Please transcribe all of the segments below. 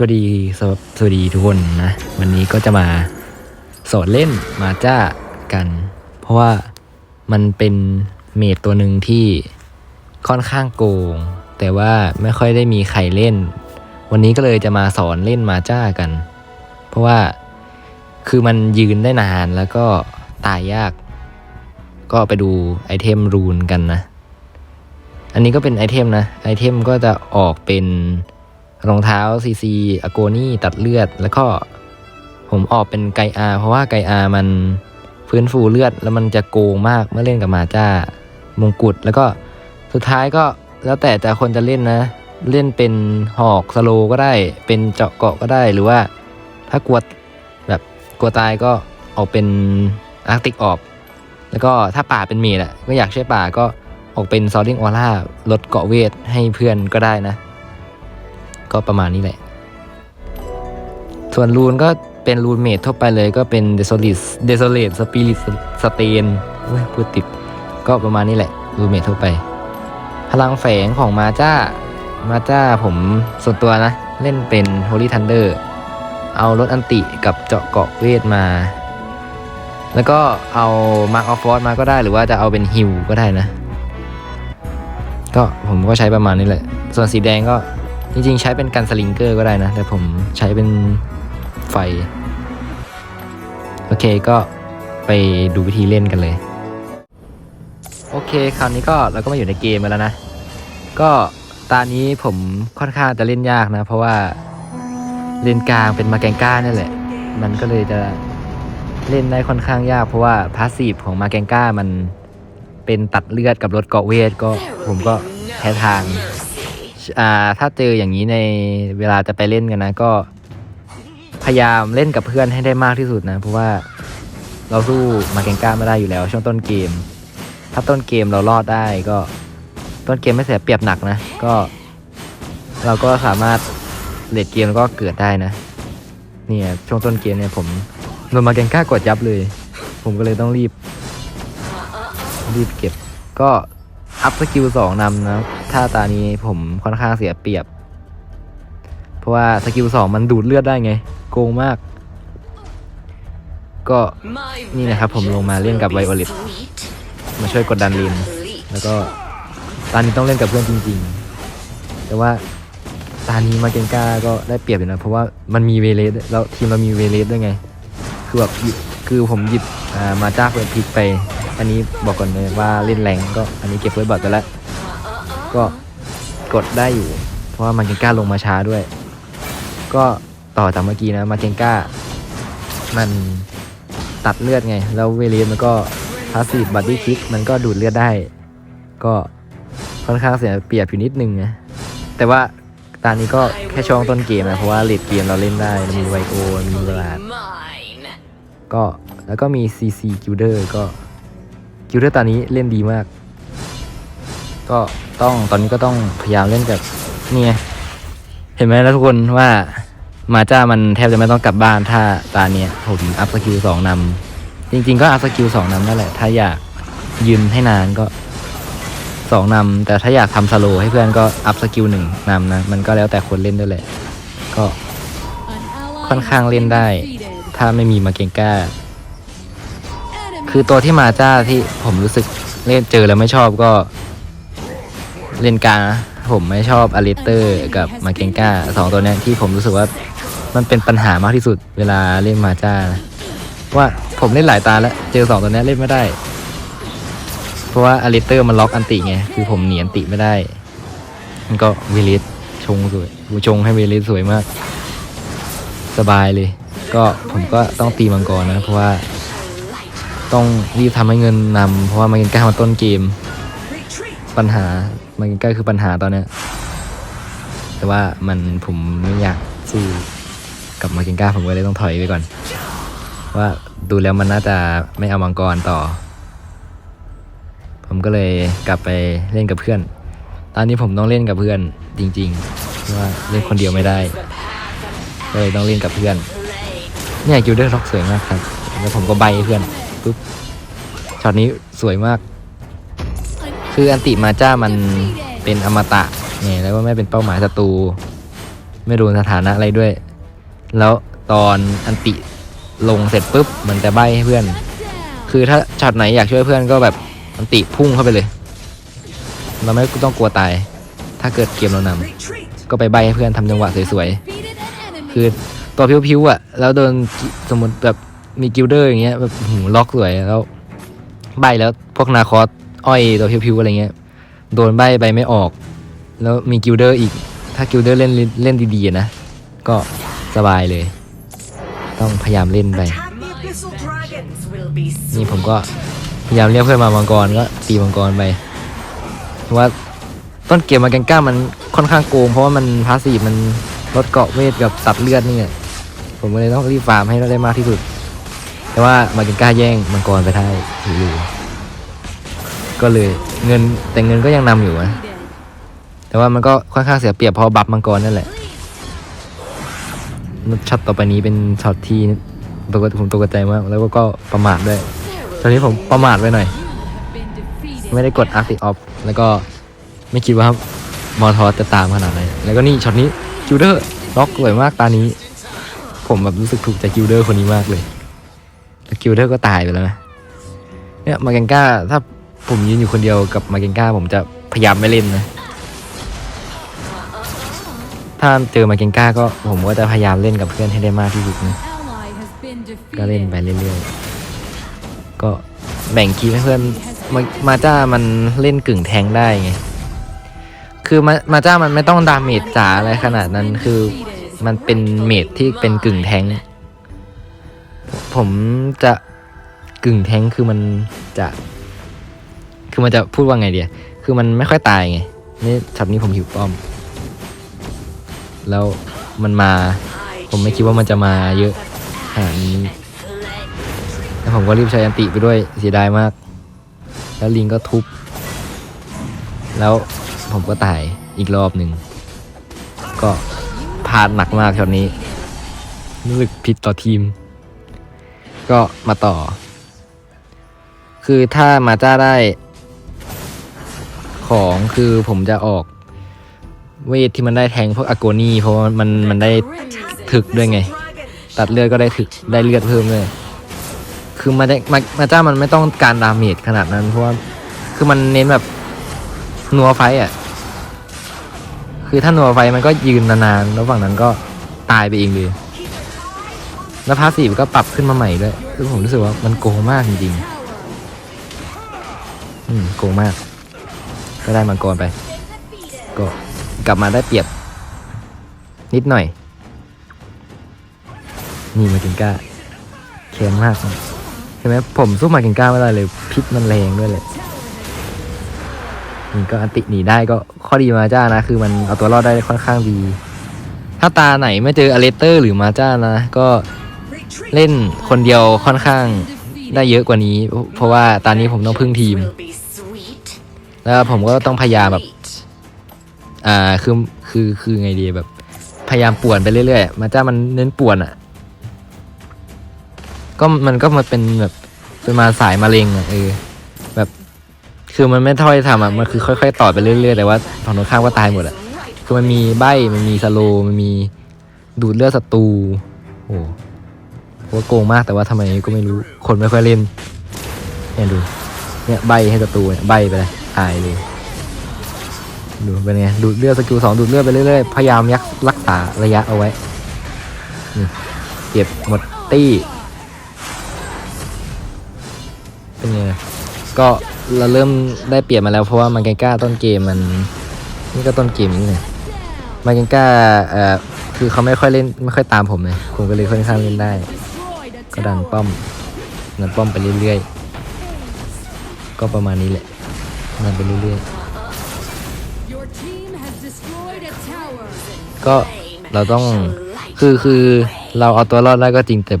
สวัสดีสวัสดีทุกคนนะ วันนี้ก็จะมาสอนเล่นมาจ้ากัน เพราะว่ามันเป็นเมดตัวหนึ่งที่ค่อนข้างโกง แต่ว่าไม่ค่อยได้มีใครเล่น วันนี้ก็เลยจะมาสอนเล่นมาจ้ากัน เพราะว่าคือมันยืนได้นานแล้วก็ตายยาก ก็ไปดูไอเทมรูนกันนะ อันนี้ก็เป็นไอเทมนะ ไอเทมก็จะออกเป็น รองเท้าซีซีอโกนี่ตัดเลือด แล้วก็ผมออกเป็นไกอาเพราะว่าไกอามันฟื้นฟูเลือด แล้วมันจะโกงมากเมื่อเล่นกับมาจ้ามงกุฎแล้วก็สุดท้ายก็แล้วแต่แต่คนจะเล่นนะ เล่นเป็นหอกสโลก็ได้ เป็นเจาะเกาะก็ได้หรือว่า ถ้ากลัวแบบกลัวตายก็ออกเป็นอาร์ติกออกแล้วก็ถ้าป่าเป็นเมดอะก็อยากช่วยป่าก็ออกเป็นซอลลิงออร่าลดเกาะเวทให้เพื่อนก็ได้นะ ก็ประมาณนี้แหละ ส่วนรูนก็เป็นรูนเมททั่วไปเลยก็เป็นเด s o ลิสเด s o เลตสปิริตสเตนพูดติดก็ประมาณนี้แหละ รูนเมททั่วไป พลังแฝงของมาจ้ามาจ้าผมส่วนตัวนะ เล่นเป็น Holy Thunder เอารถอันติกับเจาะเกาะเวทมา แล้วก็เอา Mark of Force มาก็ได้หรือว่าจะเอาเป็นฮิวก็ได้นะ ก็ผมก็ใช้ประมาณนี้แหละ ส่วนสีแดงก็ จริงๆ ใช้เป็นกันสลิงเกอร์ก็ได้นะ แต่ผมใช้เป็นไฟ โอเคก็ไปดูวิธีเล่นกันเลย โอเคคราวนี้ก็เราก็มาอยู่ในเกมกันแล้วนะ ก็ตานี้ผมค่อนข้างจะเล่นยากนะ เพราะว่าเลนกลางเป็นมาแกงก้านี่แหละ มันก็เลยจะเล่นได้ค่อนข้างยาก เพราะว่าพาสซีฟของมาแกงก้ามันเป็นตัดเลือดกับรถเกาะเวทก็ผมก็แพ้ทาง อ่าถ้าเจออย่างนี้ในเวลาจะไปเล่นกันนะ ก็พยายามเล่นกับเพื่อนให้ได้มากที่สุดนะ เพราะว่าเราสู้มาเกงก้าไม่ได้อยู่แล้ว ช่วงต้นเกม ถ้าต้นเกมเรารอดได้ก็ ต้นเกมไม่เสียเปรียบหนักนะ ก็ เราก็สามารถเลดเกมแล้วก็เกิดได้นะเนี่ยช่วงต้นเกมเนี่ยผมโดนมาเกงก้ากดยับเลย ผมก็เลยต้องรีบ รีบเก็บ ก็อัพสกิลสองนำนะ ถ้าตานี้ผมค่อนข้างเสียเปรียบ เพราะว่าสกิลสองมันดูดเลือดได้ไง โกงมาก ก็นี่นะครับผมลงมาเล่นกับไวโอเลตมาช่วยกดดันเลนแล้วก็ตานี้ต้องเล่นกับเพื่อนจริง ๆ แต่ว่าตานี้มาเกนก้าก็ได้เปรียบอยู่นะเพราะว่ามันมีเวเลสแล้วทีมเรามีเวเลสด้วยไง คือแบบคือผมหยิบมาจ้าเฟิร์สพิกไป อันนี้บอกก่อนเลยว่าเล่นแรงก็อันนี้เก็บเฟิร์สบอทไปแล้ว ก็กดได้อยู่ เพราะว่ามาเกงก้าลงมาช้าด้วย ก็ต่อจากเมื่อกี้นะมาเกงก้า มันตัดเลือดไง แล้วเวเลสมันก็พาสซีฟบัตตี้คิกมันก็ดูดเลือดได้ ก็ค่อนข้างเสียเปรียบอยู่นิดนึงนะแต่ว่าตอนนี้ก็แค่ช่วงต้นเกมนะเพราะว่าเลดเกมเราเล่นได้มีไวโอมีเวลาดก็แล้วก็มี CC Gilder ก็ Gilder ตอนนี้เล่นดีมาก ก็ต้องตอนนี้ก็ต้องพยายามเล่นกับนี่ไงเห็นไหมแล้วทุกคนว่ามาจ้ามันแทบจะไม่ต้องกลับบ้านถ้าตาเนี้ยผมอัพสกิลสองนำจริง ๆ ก็อัพสกิลสองนำนั่นแหละ ถ้าอยากยืนให้นานก็สองนำแต่ถ้าอยากทำสโลว์ให้เพื่อนก็อัพสกิลหนึ่งนำนะ มันก็แล้วแต่คนเล่นด้วยแหละ ก็ค่อนข้างเล่นได้ ถ้าไม่มีมาเกงก้า คือตัวที่มาจ้าที่ผมรู้สึกเล่นเจอแล้วไม่ชอบก็ เล่นกาผมไม่ชอบอลิเตอร์กับมาเกงกาสองตัวนี้ที่ผมรู้สึกว่ามันเป็นปัญหามากที่สุดเวลาเล่นมาจ้านะว่าผมเล่นหลายตาแล้ว เจอสองตัวนี้เล่นไม่ได้ เพราะว่าอลิเตอร์มันล็อกอันติไง คือผมหนีอันติไม่ได้ มันก็เวลิสชงสวยกูชงให้เวลิสสวยมาก สบายเลย ก็ผมก็ต้องตีมังกรนะ เพราะว่า ต้องรีบทำให้เงินนำเพราะว่ามาเกนก้ามาต้นเกม ปัญหา มาเกนก้คือปัญหาตอนนี้แต่ว่ามันผมไม่อยากสู้กับมาเกนก้าผมก็เลยต้องถอยไปก่อน ว่าดูแล้วมันน่าจะไม่เอามังกรต่อ ผมก็เลยกลับไปเล่นกับเพื่อน ตอนนี้ผมต้องเล่นกับเพื่อนจริงๆเพราะว่าเล่นคนเดียวไม่ได้ก็เลยต้องเล่นกับเพื่อนเนี่ยกิลเดอร์ล็อกสวยมากครับแล้วผมก็ใบเพื่อนปุ๊บช็อตนี้สวยมาก คืออันติมาจ้ามันเป็นอมตะไงแล้วก็ไม่เป็นเป้าหมายศัตรูไม่โดนสถานะอะไรด้วย แล้วตอนอันติลงเสร็จปุ๊บมันจะใบให้เพื่อน คือถ้าช็อตไหนอยากช่วยเพื่อนก็แบบอันติพุ่งเข้าไปเลย เราไม่ต้องกลัวตาย ถ้าเกิดเกมเรานำก็ไปใบให้เพื่อนทำจังหวะสวยๆ คือตัวพิ้วๆอะ แล้วโดนสมมติแบบมีกิลเดอร์อย่างเงี้ยแบบหูล็อกสวยแล้วใบแล้วพวกนาคอส อ้อยตัวพิวๆอะไรเงี้ย โดนใบใบไม่ออก แล้วมีกิลเดอร์อีก ถ้ากิลเดอร์เล่นเล่นดีๆนะ ก็สบายเลย ต้องพยายามเล่นไป นี่ผมก็พยายามเรียกเพื่อนมามังกรก็ตีมังกรไปเพราะว่าต้นเกมมาแกงก้ามันค่อนข้างโกงเพราะว่ามันพาสีมันลดเกาะเวทกับตัดเลือดนี่ไงผมก็เลยต้องรีบฟาร์มให้ได้มากที่สุด แต่ว่ามาเกงก้าแย่งมังกรไปได้ถืออยู่ ก็เลยเงินแต่เงินก็ยังนำอยู่นะแต่ว่ามันก็ค่อนข้างเสียเปรียบพราะบัฟมังกรนั่นแหละช็อตต่อไปนี้เป็นช็อตที่ตกผมตกใจมากแล้วก็ประมาทด้วยตอนนี้ผมประมาทไปหน่อย ไม่ได้กดอาร์ติออฟแล้วก็ไม่คิดว่ามอทอจะตามขนาดไหนแล้วก็นี่ช็อตนี้กิลเดอร์ล็อกสวยมากตานี้ ผมแบบรู้สึกถูกใจกิลเดอร์คนนี้มากเลยแล้วกิลเดอร์ก็ตายไปแล้วนะเนี่ยมาเกงก้าถ้า ผมยืนอยู่คนเดียวกับมาเกงก้าผมจะพยายามไม่เล่นนะ ถ้าเจอมาเกงก้าก็ผมก็จะพยายามเล่นกับเพื่อนให้ได้มากที่สุดนะ ก็เล่นไปเรื่อยๆ ก็แบ่งคีย์ให้เพื่อนมามาจ้ามันเล่นกึ่งแทงได้ไง คือมามาจ้ามันไม่ต้องดาเมจจ๋าอะไรขนาดนั้น คือมันเป็นเมจที่เป็นกึ่งแทง ผมจะกึ่งแทงคือมันจะ คือมันจะพูดว่าไงเดียคือมันไม่ค่อยตายไงนี่ช็อตนี้ผมหิวป้อม แล้วมันมา ผมไม่คิดว่ามันจะมาเยอะขนาดนี้แล้วผมก็รีบใช้อันติไปด้วยเสียดายมาก แล้วลิงก็ทุบ แล้วผมก็ตายอีกรอบหนึ่ง ก็พลาดหนักมากช็อตนี้ รู้สึกผิดต่อทีม ก็มาต่อ คือถ้ามาจ้าได้ ของคือผมจะออกเวทที่มันได้แทงพวกอโกนี่เพราะว่ามันมันได้ถึกด้วยไง ตัดเลือดก็ได้ถึกได้เลือดเพิ่มเลย คือมาได้มามาจ้ามันไม่ต้องการดาเมจขนาดนั้น เพราะว่าคือมันเน้นแบบนัวไฟอะ คือถ้านัวไฟมันก็ยืนนานๆแล้วฝั่งนั้นก็ตายไปเองเลยแล้วพาสีก็ปรับขึ้นมาใหม่ด้วยคือผมรู้สึกว่ามันโกงมากจริงๆ อืม โกงมาก ก็ได้มังกรไป ก็กลับมาได้เปรียบ นิดหน่อย นี่มากินก้าแค้นมากเห็นไหมผมสู้มากินก้าไม่ได้เลย พิษมันแรงด้วยเลยนี่ก็อันติหนีได้ก็ข้อดีมาจ้านะ คือมันเอาตัวรอดได้ค่อนข้างดี ถ้าตาไหนไม่เจออเลสเตอร์หรือมาจ้านะ ก็เล่นคนเดียวค่อนข้างได้เยอะกว่านี้ เพราะว่าตอนนี้ผมต้องพึ่งทีม แล้วผมก็ต้องพยายามแบบ อ่าคือคือคือไงดีแบบ พยายามป่วนไปเรื่อยๆ มาจ้ามันเน้นป่วนอะ่ะ ก็มันก็มาเป็นแบบเป็นมาสายมะเร็งอะ่ะเออแบบ คือมันไม่ถ้อยทำอะมันคือค่อยๆต่อไปเรื่อยๆแต่ว่าฝั่งตรงข้ามก็ตายหมดอะคือมันมีใบมันมีสโลมันมีดูดเลือดศัตรูโอ้โหโกงมากแต่ว่าทำไมก็ไม่รู้คนไม่ค่อยเล่นเนี่ยดูเนี่ยใบให้ศัตรูเนี่ยใบไปเลย ตายเลย ดูเป็นไง ดูดเลือดสกิลสองดูดเลือดไปเรื่อยๆ พยายามยักรักษาระยะเอาไว้ เก็บหมดตี้ เป็นไง ก็เราเริ่มได้เปรียบมาแล้วเพราะว่ามาเกก้าต้นเกมมัน นี่ก็ต้นเกมนี่เลยมาเกก้าเอ่อคือเขาไม่ค่อยเล่นไม่ค่อยตามผมเลย ผมก็เลยค่อนข้างเล่นได้ ก็ดันป้อมดันป้อมไปเรื่อยๆ ก็ประมาณนี้แหละ ดันไปเรื่อยๆก็เราต้องคือคือเราเอาตัวรอดได้ก็จริงแต่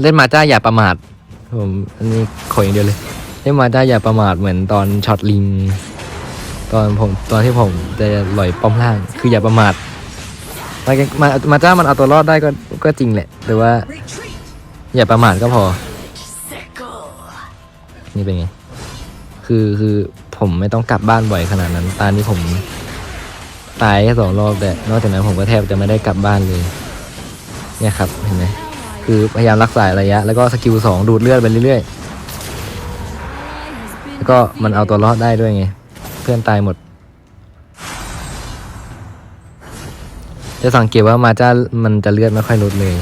เล่นมาจ้าอย่าประมาทผมอันนี้ขออย่างเดียวเลย เล่นมาจ้าอย่าประมาทเหมือนตอนช็อตลิง ตอนผมตอนที่ผมจะลอยป้อมล่าง คืออย่าประมาทมามามาจ้ามันเอาตัวรอดได้ก็ก็จริงแหละ แต่ว่า อย่าประมาทก็พอ sickle นี่เป็นไง คือคือ ผมไม่ต้องกลับบ้านบ่อยขนาดนั้น ตอนนี้ผมตายแค่สองรอบแต่นอกจากนั้นผมก็แทบจะไม่ได้กลับบ้านเลย เนี่ยครับเห็นไหมคือพยายามรักษาระยะ แล้วก็สกิลสองดูดเลือดไปเรื่อยๆแล้วก็มันเอาตัวรอดได้ด้วยไง เพื่อนตายหมด จะสังเกตว่ามาจ้ามันจะเลือดไม่ค่อยลดเลย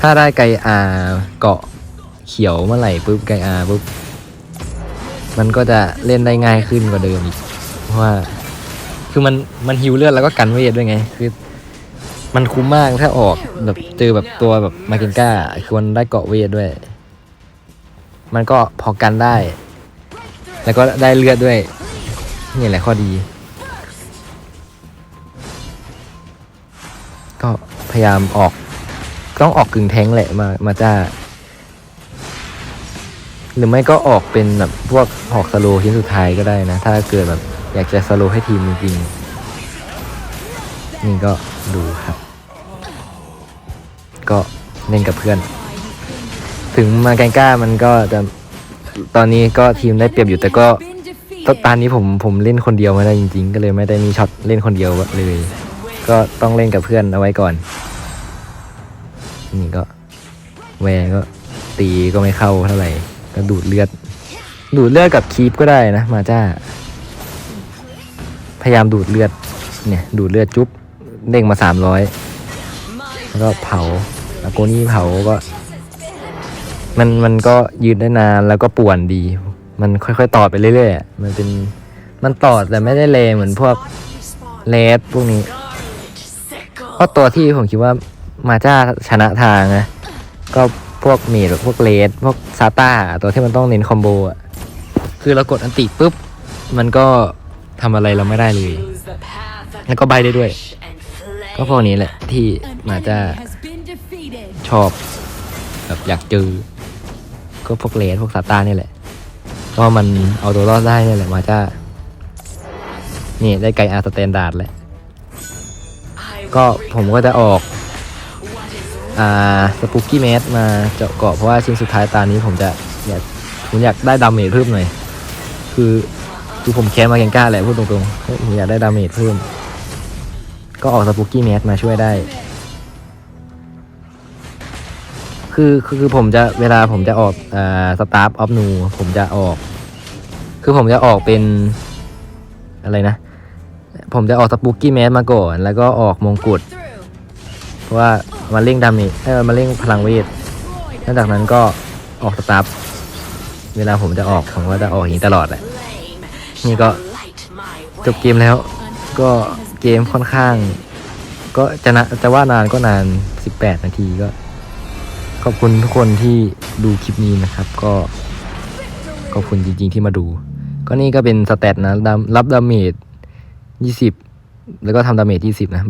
ถ้าได้ไกอาเกาะเขียวเมื่อไหร่ปุ๊บไกอาปุ๊บ มันก็จะเล่นได้ง่ายขึ้นกว่าเดิมเพราะว่า คือมันมันฮิวเลือดแล้วก็กันเวทด้วยไง คือ มันคุ้มมากถ้าออกแบบเจอแบบตัวแบบมาเกนก้าคือมันได้เกาะเวทด้วย มันก็พอกันได้ แล้วก็ได้เลือดด้วย นี่แหละข้อดี ก็พยายามออก ต้องออกกึ่งแท้งแหละมามาจ้า หรือไม่ก็ออกเป็นแบบพวกหอกสโลชิ้นสุดท้ายก็ได้นะ ถ้าเกิดแบบอยากจะสโลให้ทีมจริงนี่ก็ดูครับ ก็เล่นกับเพื่อน ถึงมาแกงก้ามันก็จะตอนนี้ก็ทีมได้เปรียบอยู่แต่ก็ตตอนนี้ผมผมเล่นคนเดียวไม่ได้จริง ๆ ก็เลยไม่ได้มีช็อตเล่นคนเดียวเลย ก็ต้องเล่นกับเพื่อนเอาไว้ก่อน นี่ก็แวร์ก็ตีก็ไม่เข้าเท่าไหร่ ก็ดูดเลือด ดูดเลือดกับคีปก็ได้นะ มาจ้า พยายามดูดเลือด เนี่ย ดูดเลือดจุ๊บเด้งมาสามร้อยแล้วก็เผาแล้วโกนี่เผาก็ มันมันก็ยืดได้นานแล้วก็ป่วนดี มันค่อยๆต่อไปเรื่อยๆมันเป็นมันต่อแต่ไม่ได้แรงเหมือนพวกเลสพวกนี้เพราะตัวที่ผมคิดว่ามาจ้าชนะทางนะก็ พวกเมดพวกเลสพวกซาต้าตัวที่มันต้องเน้นคอมโบอะคือเรากดอันติปุ๊บ มันก็ทำอะไรเราไม่ได้เลย แล้วก็ใบได้ด้วย ก็พวกนี้แหละที่มาจ้าชอบแบบอยากเจอ ก็พวกเลสพวกซาต้านี่แหละก็มันเอาตัวรอดได้นี่แหละมาจ้านี่ได้ไกอาร์สแตนดาร์ดแหละก็ผมก็จะออก สปุกกี้แมสมาเจาะเกาะเพราะว่าชิ้นสุดท้ายตานี้ผมจะอยากผมอยากได้ดาเมจเพิ่มหน่อย คือคือผมแค้นมาแกงก้าแหละพูดตรงๆผมอยากได้ดาเมจเพิ่ม ก็ออกสปุกกี้แมสมาช่วยได้ คือคือคอผมจะเวลาผมจะออกอ่าสตาร์ฟออฟนูผมจะออก คือผมจะออกเป็นอะไรนะ ผมจะออกสปุกกี้แมสมาก่อน แล้วก็ออกมงกุฎ เพราะว่ามาเร่งดาเมจให้มาเร่งพลังเวทหลังจากนั้นก็ออกสตาร์ฟเวลาผมจะออกผมก็จะออกอย่างนี้ตลอดแหละนี่ก็จบเกมแล้ว ก็เกมค่อนข้าง ก็จะนะจะว่านานก็นาน 18 นาทีก็ ขอบคุณทุกคนที่ดูคลิปนี้นะครับ ก็ขอบคุณจริง ๆ ที่มาดู ก็นี่ก็เป็นสเตตนะดามรับดาเมจ 20 แล้วก็ทำดาเมจ 20 นะ